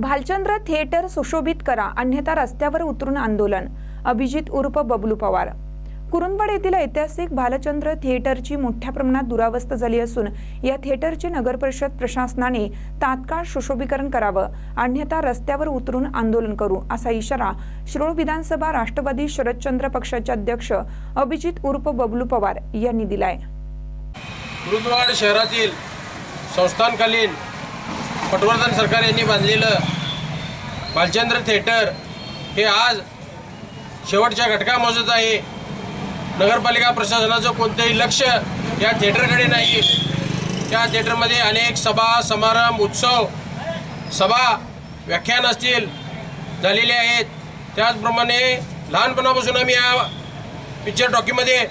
Bhalchandra theatre सुशोभित करा अन्यथा रस्त्यावर उतरून आंदोलन. अभिजित उर्फ बबलू पवार. कुरुंदवाड येथील ऐतिहासिक भालचंद्र थिएटरची मोठ्या प्रमाणात दुरावस्था झाली असून या थिएटरचे नगरपरिषद प्रशासनाने तात्काळ सुशोभीकरण करावं अन्यथा रस्त्यावर उतरून आंदोलन करू असा इशारा शिरोळ विधानसभा राष्ट्रवादी शरदचंद्र पक्षाचे अध्यक्ष अभिजित उर्फ बबलू पवार यांनी दिलाय. कुरुंदवाड शहरातील संस्थानकालीन पटवर्धन सरकार यांनी बांधलेलं भालचंद्र थिएटर हे आज शेवटच्या घटका मोजत आहे. नगरपालिका प्रशासनाचं कोणतंही लक्ष या थिएटरकडे नाही. त्या थिएटरमध्ये अनेक सभा समारंभ उत्सव सभा व्याख्यान असतील झालेले आहेत. त्याचप्रमाणे लहानपणापासून आम्ही या पिक्चर टॉकीमध्ये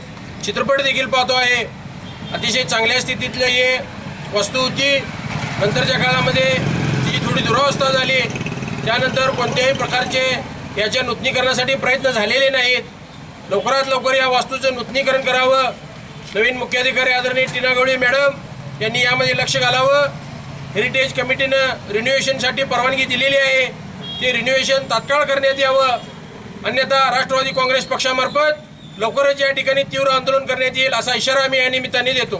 चित्रपट देखील पाहतो आहे. अतिशय चांगल्या स्थितीतलं हे वस्तू होती. नंतरच्या काळामध्ये ती थोडी दुरावस्था झाली. त्यानंतर कोणत्याही प्रकारचे याच्या नूतनीकरणासाठी प्रयत्न झालेले नाहीत. लवकरात लवकर या वास्तूचं नूतनीकरण करावं. नवीन मुख्याधिकारी आदरणीय टीना गवळी मॅडम यांनी यामध्ये लक्ष घालावं. हेरिटेज कमिटीनं रिन्युएशनसाठी परवानगी दिलेली आहे. ते रिन्युएशन तात्काळ करण्यात यावं. अन्यथा राष्ट्रवादी काँग्रेस पक्षामार्फत लवकरच या ठिकाणी तीव्र आंदोलन करण्यात येईल असा इशारा आम्ही या निमित्ताने देतो.